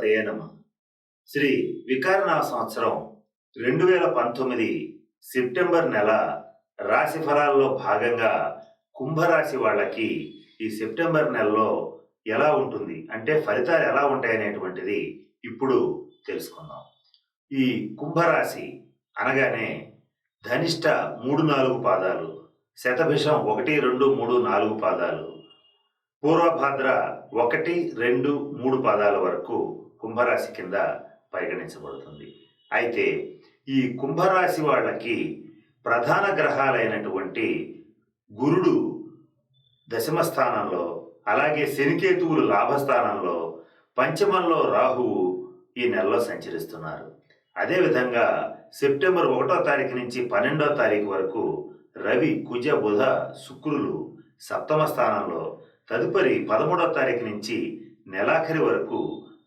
గణపతయే నమ. శ్రీ వికారణ సంవత్సరం రెండు వేల పంతొమ్మిది సెప్టెంబర్ నెల రాశి ఫలాల్లో భాగంగా కుంభరాశి వాళ్ళకి ఈ సెప్టెంబర్ నెలలో ఎలా ఉంటుంది? అంటే ఫలితాలు ఎలా ఉంటాయనేటువంటిది ఇప్పుడు తెలుసుకుందాం. ఈ కుంభరాశి అనగానే ధనిష్ట మూడు నాలుగు పాదాలు శతభిషం ఒకటి రెండు మూడు నాలుగు పాదాలు పూర్వభాద్ర ఒకటి రెండు మూడు పాదాల వరకు కుంభరాశి కింద పరిగణించబడుతుంది. అయితే ఈ కుంభరాశి వాళ్ళకి ప్రధాన గ్రహాలైనటువంటి గురుడు దశమ స్థానంలో అలాగే శనికేతువులు లాభస్థానంలో పంచమంలో రాహువు ఈ నెలలో సంచరిస్తున్నారు. అదేవిధంగా సెప్టెంబర్ ఒకటో తారీఖు నుంచి పన్నెండో తారీఖు వరకు రవి కుజ బుధ శుక్రులు సప్తమ స్థానంలో తదుపరి పదమూడో తారీఖు నుంచి నెలాఖరి వరకు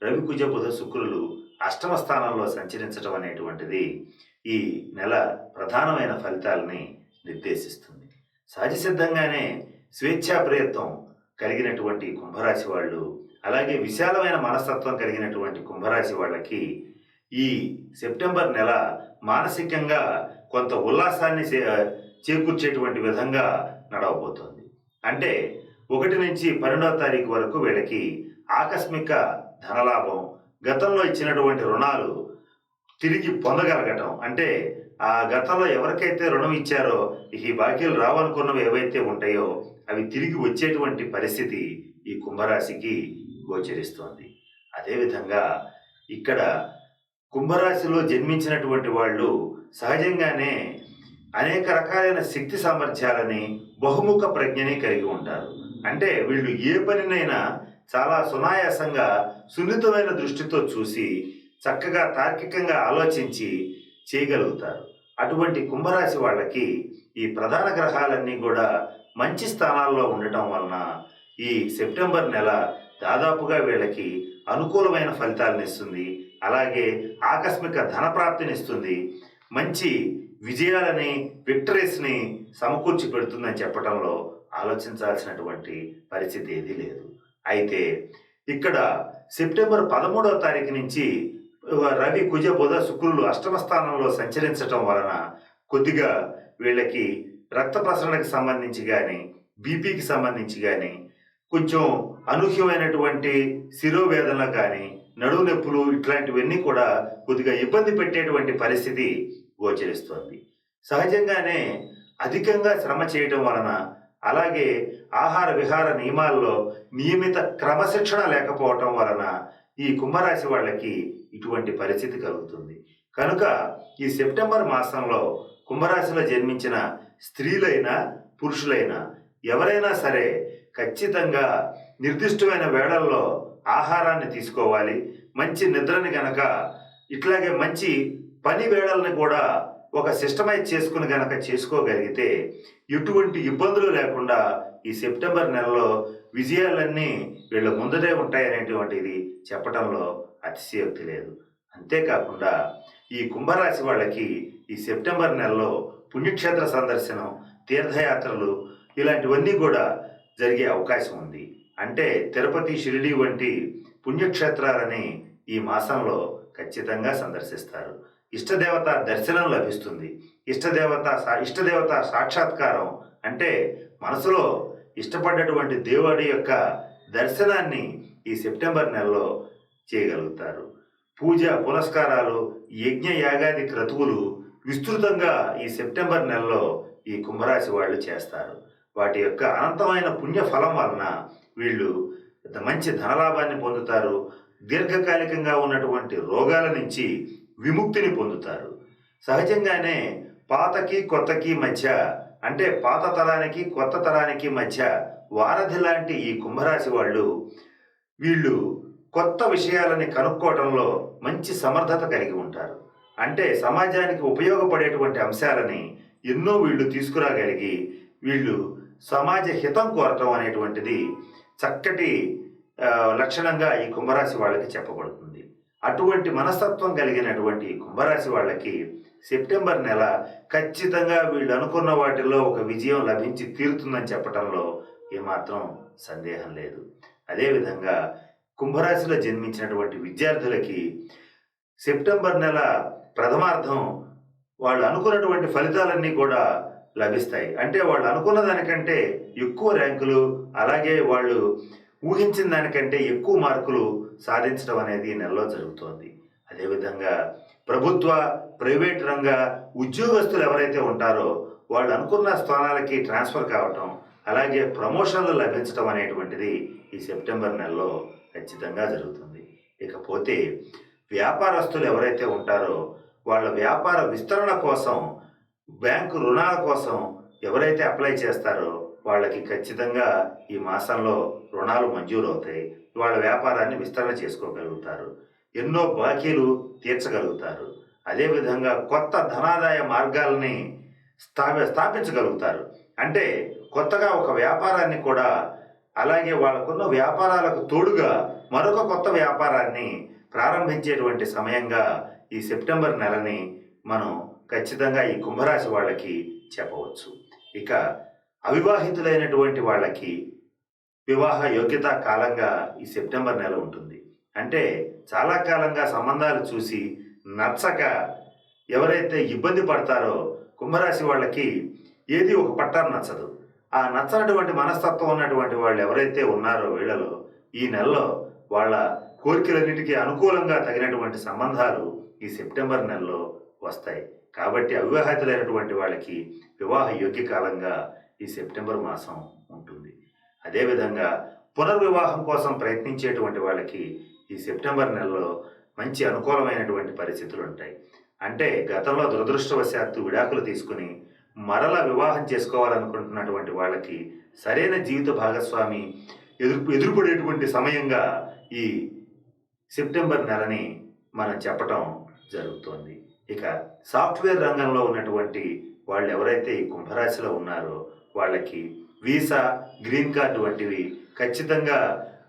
రవి కుజ బుధ శుక్రులు అష్టమ స్థానంలో సంచరించడం అనేటువంటిది ఈ నెల ప్రధానమైన ఫలితాలని నిర్దేశిస్తుంది. సహజ సిద్ధంగానే స్వేచ్ఛా ప్రయత్నం కలిగినటువంటి కుంభరాశి వాళ్ళు అలాగే విశాలమైన మనస్తత్వం కలిగినటువంటి కుంభరాశి వాళ్ళకి ఈ సెప్టెంబర్ నెల మానసికంగా కొంత ఉల్లాసాన్ని చే- చేకూర్చేటువంటి విధంగా నడవబోతోంది. అంటే ఒకటి నుంచి పన్నెండవ తారీఖు వరకు వీళ్ళకి ఆకస్మిక ధనలాభం. గతంలో ఇచ్చినటువంటి రుణాలు తిరిగి పొందగలగటం. అంటే ఆ గతంలో ఎవరికైతే రుణం ఇచ్చారో ఈ బాకీలు రావనుకున్నవి ఏవైతే ఉంటాయో అవి తిరిగి వచ్చేటువంటి పరిస్థితి ఈ కుంభరాశికి గోచరిస్తోంది. అదేవిధంగా ఇక్కడ కుంభరాశిలో జన్మించినటువంటి వాళ్ళు సహజంగానే అనేక రకాలైన శక్తి సామర్థ్యాలని బహుముఖ ప్రజ్ఞని కలిగి ఉంటారు. అంటే వీళ్ళు ఏ పనినైనా చాలా సునాయాసంగా సున్నితమైన దృష్టితో చూసి చక్కగా తార్కికంగా ఆలోచించి చేయగలుగుతారు. అటువంటి కుంభరాశి వాళ్ళకి ఈ ప్రధాన గ్రహాలన్నీ కూడా మంచి స్థానాల్లో ఉండటం వలన ఈ సెప్టెంబర్ నెల దాదాపుగా వీళ్ళకి అనుకూలమైన ఫలితాలను ఇస్తుంది. అలాగే ఆకస్మిక ధనప్రాప్తిని ఇస్తుంది. మంచి విజయాలని విక్టరీస్ని సమకూర్చి పెడుతుందని చెప్పడంలో ఆలోచించాల్సినటువంటి పరిస్థితి ఏదీ లేదు. అయితే ఇక్కడ సెప్టెంబర్ పదమూడవ తారీఖు నుంచి రవి కుజ బుధ శుక్రులు అష్టమ స్థానంలో సంచరించటం వలన కొద్దిగా వీళ్ళకి రక్త ప్రసరణకు సంబంధించి కానీ బీపీకి సంబంధించి కానీ కొంచెం అనూహ్యమైనటువంటి శిరోవేదన కానీ నడువు నొప్పులు ఇట్లాంటివన్నీ కూడా కొద్దిగా ఇబ్బంది పెట్టేటువంటి పరిస్థితి గోచరిస్తోంది. సహజంగానే అధికంగా శ్రమ చేయటం వలన అలాగే ఆహార విహార నియమాల్లో నియమిత క్రమశిక్షణ లేకపోవటం వలన ఈ కుంభరాశి వాళ్ళకి ఇటువంటి పరిస్థితి కలుగుతుంది. కనుక ఈ సెప్టెంబర్ మాసంలో కుంభరాశిలో జన్మించిన స్త్రీలైనా పురుషులైనా ఎవరైనా సరే ఖచ్చితంగా నిర్దిష్టమైన వేళల్లో ఆహారాన్ని తీసుకోవాలి. మంచి నిద్రని గనక ఇట్లాగే మంచి పని వేళల్ని కూడా ఒక సిస్టమైజ్ చేసుకుని గనక చేసుకోగలిగితే ఎటువంటి ఇబ్బందులు లేకుండా ఈ సెప్టెంబర్ నెలలో విజయాలన్నీ వీళ్ళ ముందరే ఉంటాయనేటువంటిది చెప్పడంలో అతిశయోక్తి లేదు. అంతేకాకుండా ఈ కుంభరాశి వాళ్ళకి ఈ సెప్టెంబర్ నెలలో పుణ్యక్షేత్ర సందర్శనం తీర్థయాత్రలు ఇలాంటివన్నీ కూడా జరిగే అవకాశం ఉంది. అంటే తిరుపతి షిరిడి వంటి పుణ్యక్షేత్రాలని ఈ మాసంలో ఖచ్చితంగా సందర్శిస్తారు. ఇష్టదేవత దర్శనం లభిస్తుంది. ఇష్టదేవత సా- ఇష్టదేవత సాక్షాత్కారం అంటే మనసులో ఇష్టపడ్డటువంటి దేవుడి యొక్క దర్శనాన్ని ఈ సెప్టెంబర్ నెలలో చేయగలుగుతారు. పూజ పునస్కారాలు యజ్ఞ యాగాది క్రతువులు విస్తృతంగా ఈ సెప్టెంబర్ నెలలో ఈ కుంభరాశి వాళ్ళు చేస్తారు. వాటి యొక్క అనంతమైన పుణ్య ఫలం వలన వీళ్ళు మంచి ధనలాభాన్ని పొందుతారు. దీర్ఘకాలికంగా ఉన్నటువంటి రోగాల నుంచి విముక్తిని పొందుతారు. సహజంగానే పాతకి కొత్తకి మధ్య అంటే పాత తరానికి కొత్త తరానికి మధ్య వారధి లాంటి ఈ కుంభరాశి వాళ్ళు వీళ్ళు కొత్త విషయాలని కనుక్కోవడంలో మంచి సమర్థత కలిగి ఉంటారు. అంటే సమాజానికి ఉపయోగపడేటువంటి అంశాలని ఎన్నో వీళ్ళు తీసుకురాగలిగి వీళ్ళు సమాజ హితం కోరటం అనేటువంటిది చక్కటి లక్షణంగా ఈ కుంభరాశి వాళ్ళకి చెప్పబడుతుంది. అటువంటి మనస్తత్వం కలిగినటువంటి కుంభరాశి వాళ్ళకి సెప్టెంబర్ నెల ఖచ్చితంగా వీళ్ళు అనుకున్న వాటిల్లో ఒక విజయం లభించి తీరుతుందని చెప్పడంలో ఏమాత్రం సందేహం లేదు. అదేవిధంగా కుంభరాశిలో జన్మించినటువంటి విద్యార్థులకి సెప్టెంబర్ నెల ప్రథమార్థం వాళ్ళు అనుకున్నటువంటి ఫలితాలన్నీ కూడా లభిస్తాయి. అంటే వాళ్ళు అనుకున్న దానికంటే ఎక్కువ ర్యాంకులు అలాగే వాళ్ళు ఊహించిన దానికంటే ఎక్కువ మార్కులు సాధించడం అనేది నెలలో జరుగుతోంది. అదేవిధంగా ప్రభుత్వ ప్రైవేట్ రంగ ఉద్యోగస్తులు ఎవరైతే ఉంటారో వాళ్ళు అనుకున్న స్థానాలకి ట్రాన్స్ఫర్ కావటం అలాగే ప్రమోషన్లు లభించడం అనేటువంటిది ఈ సెప్టెంబర్ నెలలో ఖచ్చితంగా జరుగుతుంది. ఇకపోతే వ్యాపారస్తులు ఎవరైతే ఉంటారో వాళ్ళ వ్యాపార విస్తరణ కోసం బ్యాంకు రుణాల కోసం ఎవరైతే అప్లై చేస్తారో వాళ్ళకి ఖచ్చితంగా ఈ మాసంలో రుణాలు మంజూరు అవుతాయి వాళ్ళ వ్యాపారాన్ని విస్తరణ చేసుకోగలుగుతారు. ఎన్నో బాకీలు తీర్చగలుగుతారు. అదేవిధంగా కొత్త ధనాదాయ మార్గాల్ని స్థాపి స్థాపించగలుగుతారు. అంటే కొత్తగా ఒక వ్యాపారాన్ని కూడా అలాగే వాళ్ళకున్న వ్యాపారాలకు తోడుగా మరొక కొత్త వ్యాపారాన్ని ప్రారంభించేటువంటి సమయంగా ఈ సెప్టెంబర్ నెలని మనం ఖచ్చితంగా ఈ కుంభరాశి వాళ్ళకి చెప్పవచ్చు. ఇక అవివాహితులైనటువంటి వాళ్ళకి వివాహ యోగ్యత కాలంగా ఈ సెప్టెంబర్ నెల ఉంటుంది. అంటే చాలా కాలంగా సంబంధాలు చూసి నచ్చక ఎవరైతే ఇబ్బంది పడతారో కుంభరాశి వాళ్ళకి ఏది ఒక పట్టారు నచ్చదు. ఆ నచ్చనటువంటి మనస్తత్వం ఉన్నటువంటి వాళ్ళు ఎవరైతే ఉన్నారో వీళ్ళలో ఈ నెలలో వాళ్ళ కోరికలన్నిటికీ అనుకూలంగా తగినటువంటి సంబంధాలు ఈ సెప్టెంబర్ నెలలో వస్తాయి. కాబట్టి అవివాహితులైనటువంటి వాళ్ళకి వివాహ యోగ్య కాలంగా ఈ సెప్టెంబర్ మాసం ఉంటుంది. అదేవిధంగా పునర్వివాహం కోసం ప్రయత్నించేటువంటి వాళ్ళకి ఈ సెప్టెంబర్ నెలలో మంచి అనుకూలమైనటువంటి పరిస్థితులు ఉంటాయి. అంటే గతంలో దురదృష్టవశాత్తు విడాకులు తీసుకుని మరల వివాహం చేసుకోవాలనుకుంటున్నటువంటి వాళ్ళకి సరైన జీవిత భాగస్వామి ఎదురు ఎదురుపడేటువంటి సమయంగా ఈ సెప్టెంబర్ నెలని మనం చెప్పటం జరుగుతోంది. ఇక సాఫ్ట్వేర్ రంగంలో ఉన్నటువంటి వాళ్ళు ఎవరైతే ఈ కుంభరాశిలో ఉన్నారో వాళ్ళకి వీసా గ్రీన్ కార్డు వంటివి ఖచ్చితంగా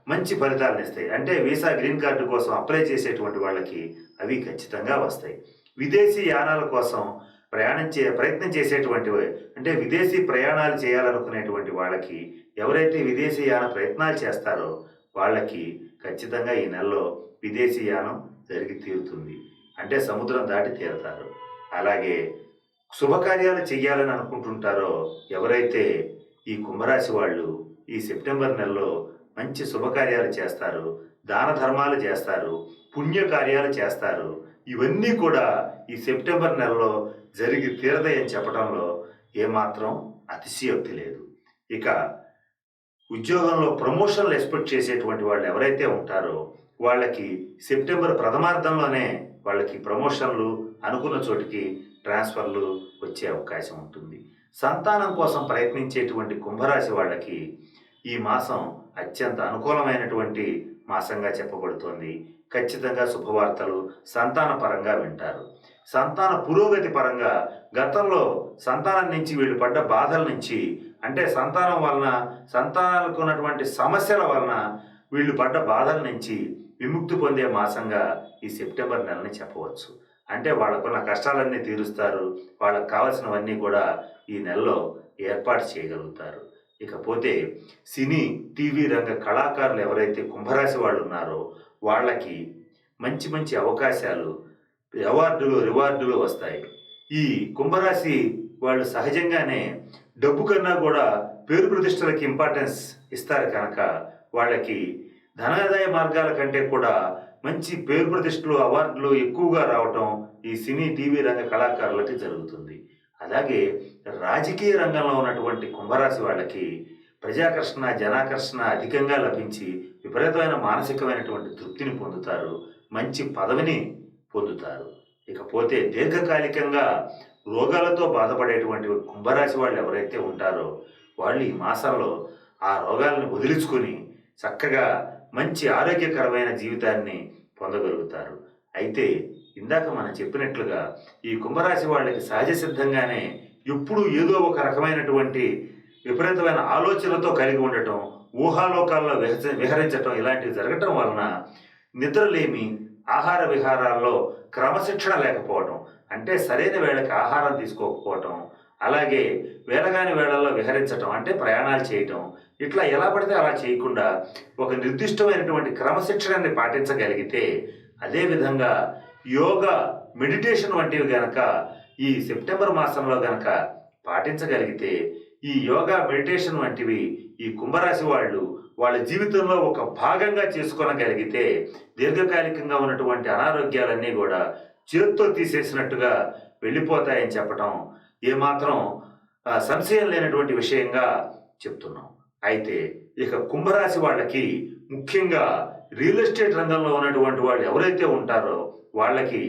మంచి ఫలితాలను ఇస్తాయి. అంటే వీసా గ్రీన్ కార్డు కోసం అప్లై చేసేటువంటి వాళ్ళకి అవి ఖచ్చితంగా వస్తాయి. విదేశీ యానాల కోసం ప్రయాణం చే ప్రయత్నం చేసేటువంటి అంటే విదేశీ ప్రయాణాలు చేయాలనుకునేటువంటి వాళ్ళకి ఎవరైతే విదేశీ యాన ప్రయత్నాలు చేస్తారో వాళ్ళకి ఖచ్చితంగా ఈ నెలలో విదేశీ యానం జరిగి తీరుతుంది. అంటే సముద్రం దాటి తీరుతారు. అలాగే శుభకార్యాలు చేయాలని అనుకుంటుంటారో ఎవరైతే ఈ కుంభరాశి వాళ్ళు ఈ సెప్టెంబర్ నెలలో మంచి శుభకార్యాలు చేస్తారు దాన ధర్మాలు చేస్తారు పుణ్యకార్యాలు చేస్తారు ఇవన్నీ కూడా ఈ సెప్టెంబర్ నెలలో జరిగి తీరతాయని చెప్పడంలో ఏమాత్రం అతిశయోక్తి లేదు. ఇక ఉద్యోగంలో ప్రమోషన్లు ఎక్స్పెక్ట్ చేసేటువంటి వాళ్ళు ఎవరైతే ఉంటారో వాళ్ళకి సెప్టెంబర్ ప్రథమార్థంలోనే వాళ్ళకి ప్రమోషన్లు అనుకున్న చోటికి ట్రాన్స్ఫర్లు వచ్చే అవకాశం ఉంటుంది. సంతానం కోసం ప్రయత్నించేటువంటి కుంభరాశి వాళ్ళకి ఈ మాసం అత్యంత అనుకూలమైనటువంటి మాసంగా చెప్పబడుతోంది. ఖచ్చితంగా శుభవార్తలు సంతాన పరంగా వింటారు. సంతాన పురోగతి పరంగా గతంలో సంతానం నుంచి వీళ్ళు పడ్డ బాధల నుంచి అంటే సంతానం వలన సంతానాలకు ఉన్నటువంటి సమస్యల వలన వీళ్ళు పడ్డ బాధల నుంచి విముక్తి పొందే మాసంగా ఈ సెప్టెంబర్ నెలని చెప్పవచ్చు. అంటే వాళ్ళకున్న కష్టాలన్నీ తీరుస్తారు. వాళ్ళకు కావలసినవన్నీ కూడా ఈ నెలలో ఏర్పాటు చేయగలుగుతారు. ఇకపోతే సినీ టీవీ రంగ కళాకారులు ఎవరైతే కుంభరాశి వాళ్ళు ఉన్నారో వాళ్ళకి మంచి మంచి అవకాశాలు అవార్డులు రివార్డులు వస్తాయి. ఈ కుంభరాశి వాళ్ళు సహజంగానే డబ్బు కన్నా కూడా పేరు ప్రతిష్టలకి ఇంపార్టెన్స్ ఇస్తారు కనుక వాళ్ళకి ధనాదాయ మార్గాల కంటే కూడా మంచి పేరు ప్రతిష్టలు అవార్డులు ఎక్కువగా రావటం ఈ సినీ టీవీ రంగ కళాకారులకి జరుగుతుంది. అలాగే రాజకీయ రంగంలో ఉన్నటువంటి కుంభరాశి వాళ్ళకి ప్రజాకర్షణ జనాకర్షణ అధికంగా లభించి విపరీతమైన మానసికమైనటువంటి తృప్తిని పొందుతారు మంచి పదవిని పొందుతారు. ఇకపోతే దీర్ఘకాలికంగా రోగాలతో బాధపడేటువంటి కుంభరాశి వాళ్ళు ఎవరైతే ఉంటారో వాళ్ళు ఈ మాసంలో ఆ రోగాలను వదిలించుకొని చక్కగా మంచి ఆరోగ్యకరమైన జీవితాన్ని పొందగలుగుతారు. అయితే ఇందాక మనం చెప్పినట్లుగా ఈ కుంభరాశి వాళ్ళకి సహజ సిద్ధంగానే ఎప్పుడూ ఏదో ఒక రకమైనటువంటి విపరీతమైన ఆలోచనలతో కలిగి ఉండటం ఊహాలోకాల్లో విహస విహరించటం ఇలాంటివి జరగటం వలన నిద్రలేమి ఆహార విహారాల్లో క్రమశిక్షణ లేకపోవటం అంటే సరైన వేళకి ఆహారం తీసుకోకపోవటం అలాగే వేలగాని వేళల్లో విహరించటం అంటే ప్రయాణాలు చేయటం ఇట్లా ఎలా పడితే అలా చేయకుండా ఒక నిర్దిష్టమైనటువంటి క్రమశిక్షణని పాటించగలిగితే అదేవిధంగా యోగా మెడిటేషన్ వంటివి గనక ఈ సెప్టెంబర్ మాసంలో గనక పాటించగలిగితే ఈ యోగా మెడిటేషన్ వంటివి ఈ కుంభరాశి వాళ్ళు వాళ్ళ జీవితంలో ఒక భాగంగా చేసుకోనగలిగితే దీర్ఘకాలికంగా ఉన్నటువంటి అనారోగ్యాలన్నీ కూడా చేత్తో తీసేసినట్టుగా వెళ్ళిపోతాయని చెప్పటం ఏమాత్రం సంశయం లేనటువంటి విషయంగా చెప్తున్నాం. అయితే ఇక కుంభరాశి వాళ్ళకి ముఖ్యంగా రియల్ ఎస్టేట్ రంగంలో ఉన్నటువంటి వాళ్ళు ఎవరైతే ఉంటారో వాళ్ళకి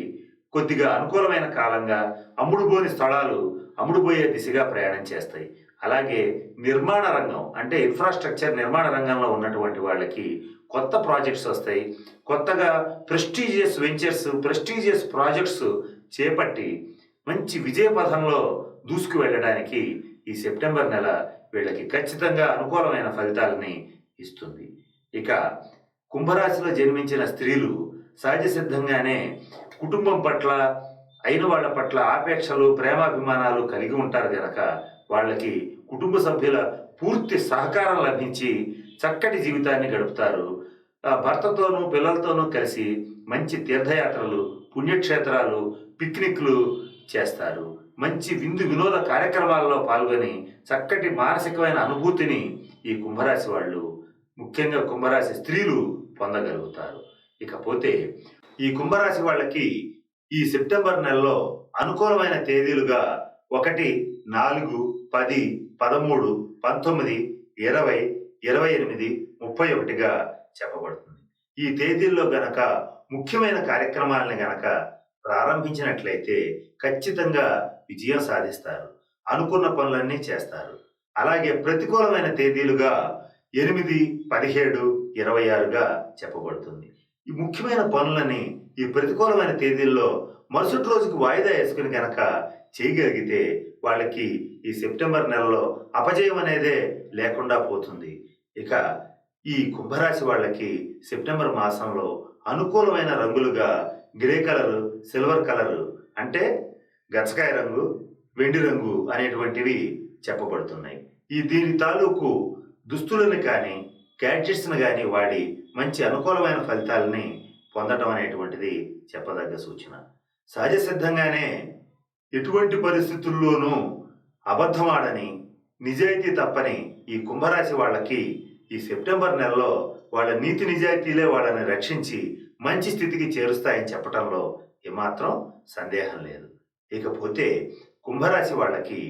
కొద్దిగా అనుకూలమైన కాలంగా అమ్ముడుపోని స్థలాలు అమ్ముడుపోయే దిశగా ప్రయాణం చేస్తాయి. అలాగే నిర్మాణ రంగం అంటే ఇన్ఫ్రాస్ట్రక్చర్ నిర్మాణ రంగంలో ఉన్నటువంటి వాళ్ళకి కొత్త ప్రాజెక్ట్స్ వస్తాయి. కొత్తగా ప్రెస్టీజియస్ వెంచర్స్ ప్రెస్టీజియస్ ప్రాజెక్ట్స్ చేపట్టి మంచి విజయ పథంలో దూసుకు వెళ్ళడానికి ఈ సెప్టెంబర్ నెల వీళ్ళకి ఖచ్చితంగా అనుకూలమైన ఫలితాలని ఇస్తుంది. ఇక కుంభరాశిలో జన్మించిన స్త్రీలు సహజ సిద్ధంగానే కుటుంబం పట్ల అయిన వాళ్ళ పట్ల ఆపేక్షలు ప్రేమాభిమానాలు కలిగి ఉంటారు గనక వాళ్ళకి కుటుంబ సభ్యుల పూర్తి సహకారం లభించి చక్కటి జీవితాన్ని గడుపుతారు. ఆ భర్తతోనూ పిల్లలతోనూ కలిసి మంచి తీర్థయాత్రలు పుణ్యక్షేత్రాలు పిక్నిక్లు చేస్తారు. మంచి విందు వినోద కార్యక్రమాలలో పాల్గొని చక్కటి మానసికమైన అనుభూతిని ఈ కుంభరాశి వాళ్ళు ముఖ్యంగా కుంభరాశి స్త్రీలు పొందగలుగుతారు. ఇకపోతే ఈ కుంభరాశి వాళ్ళకి ఈ సెప్టెంబర్ నెలలో అనుకూలమైన తేదీలుగా ఒకటి నాలుగు పది పదమూడు పంతొమ్మిది ఇరవై ఇరవై ఎనిమిది ముప్పై ఒకటిగా చెప్పబడుతుంది. ఈ తేదీల్లో గనక ముఖ్యమైన కార్యక్రమాలని గనక ప్రారంభించినట్లయితే ఖచ్చితంగా విజయం సాధిస్తారు. అనుకున్న పనులన్నీ చేస్తారు. అలాగే ప్రతికూలమైన తేదీలుగా ఎనిమిది పదిహేడు ఇరవై ఆరుగా చెప్పబడుతుంది. ఈ ముఖ్యమైన పనులని ఈ ప్రతికూలమైన తేదీల్లో మరుసటి రోజుకి వాయిదా వేసుకుని కనుక చేయగలిగితే వాళ్ళకి ఈ సెప్టెంబర్ నెలలో అపజయం అనేదే లేకుండా పోతుంది. ఇక ఈ కుంభరాశి వాళ్ళకి సెప్టెంబర్ మాసంలో అనుకూలమైన రంగులుగా గ్రే కలర్ సిల్వర్ కలర్ అంటే గచ్చకాయ రంగు వెండి రంగు అనేటువంటివి చెప్పబడుతున్నాయి. ఈ దీని తాలూకు దుస్తులను కానీ గ్యాడ్జెట్స్ను కానీ వాడి మంచి అనుకూలమైన ఫలితాలని పొందటం అనేటువంటిది చెప్పదగ్గ సూచన. సహజ సిద్ధంగానే ఎటువంటి పరిస్థితుల్లోనూ అబద్ధమాడని నిజాయితీ తప్పని ఈ కుంభరాశి వాళ్ళకి ఈ సెప్టెంబర్ నెలలో వాళ్ళ నీతి నిజాయితీలే వాళ్ళని రక్షించి మంచి స్థితికి చేరుస్తాయని చెప్పడంలో ఏమాత్రం సందేహం లేదు. ఇకపోతే కుంభరాశి వాళ్ళకి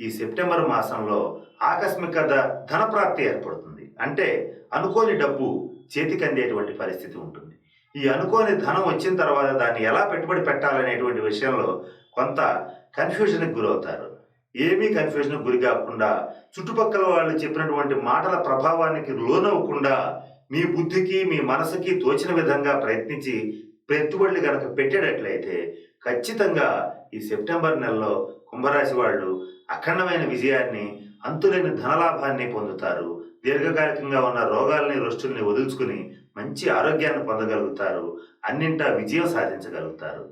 ఈ సెప్టెంబర్ మాసంలో ఆకస్మిక ధన ధనప్రాప్తి ఏర్పడుతుంది. అంటే అనుకోని డబ్బు చేతికి అందేటువంటి పరిస్థితి ఉంటుంది. ఈ అనుకోని ధనం వచ్చిన తర్వాత దాన్ని ఎలా పెట్టుబడి పెట్టాలనేటువంటి విషయంలో కొంత కన్ఫ్యూజన్కి గురవుతారు. ఏమీ కన్ఫ్యూజన్కి గురి కాకుండా చుట్టుపక్కల వాళ్ళు చెప్పినటువంటి మాటల ప్రభావానికి లోనవ్వకుండా మీ బుద్ధికి మీ మనసుకి తోచిన విధంగా ప్రయత్నించి పెట్టుబడులు కనుక పెట్టేటట్లయితే ఖచ్చితంగా ఈ సెప్టెంబర్ నెలలో కుంభరాశి వాళ్ళు అఖండమైన విజయాన్ని అంతులేని ధనలాభాన్ని పొందుతారు. దీర్ఘకాలికంగా ఉన్న రోగాల్ని రుష్టుల్ని వదులుచుకుని మంచి ఆరోగ్యాన్ని పొందగలుగుతారు. అన్నింటా విజయం సాధించగలుగుతారు.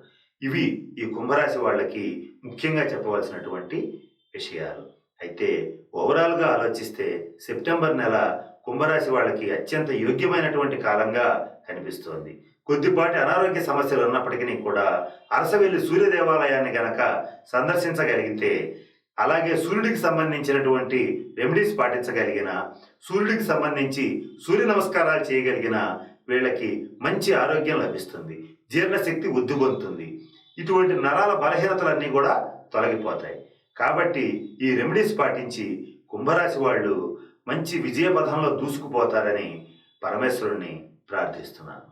ఇవి ఈ కుంభరాశి వాళ్ళకి ముఖ్యంగా చెప్పవలసినటువంటి విషయాలు. అయితే ఓవరాల్గా ఆలోచిస్తే సెప్టెంబర్ నెల కుంభరాశి వాళ్ళకి అత్యంత యోగ్యమైనటువంటి కాలంగా కనిపిస్తోంది. కొద్దిపాటి అనారోగ్య సమస్యలు ఉన్నప్పటికీ కూడా అరసవెల్లి సూర్య దేవాలయాన్ని గనక సందర్శించగలిగితే అలాగే సూర్యుడికి సంబంధించినటువంటి రెమెడీస్ పాటించగలిగిన సూర్యుడికి సంబంధించి సూర్య నమస్కారాలు చేయగలిగిన వీళ్ళకి మంచి ఆరోగ్యం లభిస్తుంది. జీర్ణశక్తి ఉద్దుగొంతుంది ఇటువంటి నరాల బలహీనతలన్నీ కూడా తొలగిపోతాయి. కాబట్టి ఈ రెమెడీస్ పాటించి కుంభరాశి వాళ్ళు మంచి విజయపథంలో దూసుకుపోతారని పరమేశ్వరుణ్ణి ప్రార్థిస్తున్నాను.